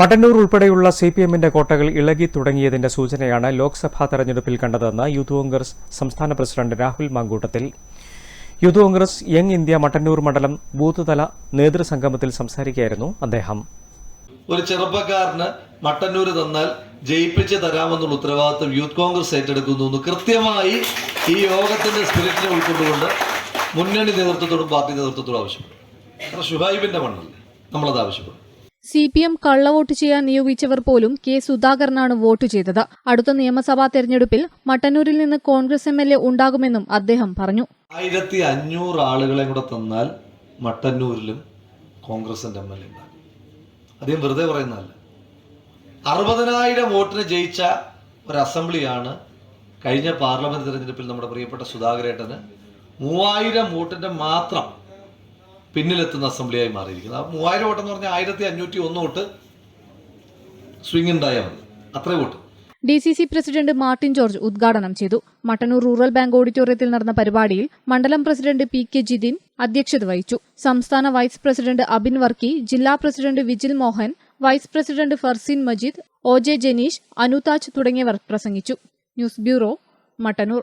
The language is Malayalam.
മട്ടന്നൂർ ഉൾപ്പെടെയുള്ള സി പി എമ്മിന്റെ കോട്ടകൾ ഇളകി തുടങ്ങിയതിന്റെ സൂചനയാണ് ലോക്സഭാ തെരഞ്ഞെടുപ്പിൽ കണ്ടതെന്ന് യൂത്ത് കോൺഗ്രസ് സംസ്ഥാന president Rahul Mamkoottathil. Youth Congress young India Mattannur മണ്ഡലം ബൂത്ത് തല നേതൃസംഗമത്തിൽ സംസാരിക്കുകയായിരുന്നു അദ്ദേഹം. ഒരു ചെറുപ്പക്കാരന് മട്ടന്നൂർ തന്നാൽ ജയിപ്പിച്ച് തരാമെന്നുള്ള ഉത്തരവാദിത്വം യൂത്ത് കോൺഗ്രസ് ഏറ്റെടുക്കുന്നു കൃത്യമായി ഈ യോഗത്തിന്റെ സ്പിരിറ്റിനെ ഉൾക്കൊണ്ടുകൊണ്ട് മുന്നണി നേതൃത്വത്തോടും പാർട്ടി നേതൃത്വത്തോടും ആവശ്യപ്പെടും. കാരണം ഷുഹൈബിന്റെ മണ്ണല്ലേ? നമ്മളത് ആവശ്യപ്പെടും. സി പി എം കള്ളവോട്ട് ചെയ്യാൻ നിയോഗിച്ചവർ പോലും കെ സുധാകരനാണ് വോട്ട് ചെയ്തത്. അടുത്ത നിയമസഭാ തെരഞ്ഞെടുപ്പിൽ മട്ടന്നൂരിൽ നിന്ന് കോൺഗ്രസ് എം എൽ എ ഉണ്ടാകുമെന്നും അദ്ദേഹം പറഞ്ഞു. ആയിരത്തി അഞ്ഞൂറ് ആളുകളെ കൂടെ തന്നാൽ മട്ടന്നൂരിലും കോൺഗ്രസിന്റെ എം എൽ എ അദ്ദേഹം വെറുതെ പറയുന്നതല്ല. അറുപതിനായിരം വോട്ടിന് ജയിച്ച ഒരു അസംബ്ലിയാണ് കഴിഞ്ഞ പാർലമെന്റ് തെരഞ്ഞെടുപ്പിൽ നമ്മുടെ പ്രിയപ്പെട്ട സുധാകരേട്ടന് മൂവായിരം വോട്ടിന്റെ മാത്രം പിന്നിലെത്തുന്ന അസംബ്ലിയായി മാറിയിരിക്കുന്നത് ആ മൂവായിരം വോട്ട് എന്ന് പറഞ്ഞാൽ ആയിരത്തി അഞ്ഞൂറ്റി ഒന്ന് വോട്ട് സ്വിംഗ് ഉണ്ടായാൽ മതി അത്രേ vote. D C C president Martin George ഉദ്ഘാടനം ചെയ്തു. മട്ടന്നൂർ റൂറൽ ബാങ്ക് ഓഡിറ്റോറിയത്തിൽ നടന്ന പരിപാടിയിൽ മണ്ഡലം പ്രസിഡന്റ് പി കെ ജിതിൻ അധ്യക്ഷത വഹിച്ചു. സംസ്ഥാന വൈസ് പ്രസിഡന്റ് അബിൻ വർക്കി ജില്ലാ president Vijil Mohan vice president Farsin Majeed O J Janeesh Anuthaj തുടങ്ങിയവർ പ്രസംഗിച്ചു. News bureau Mattannur.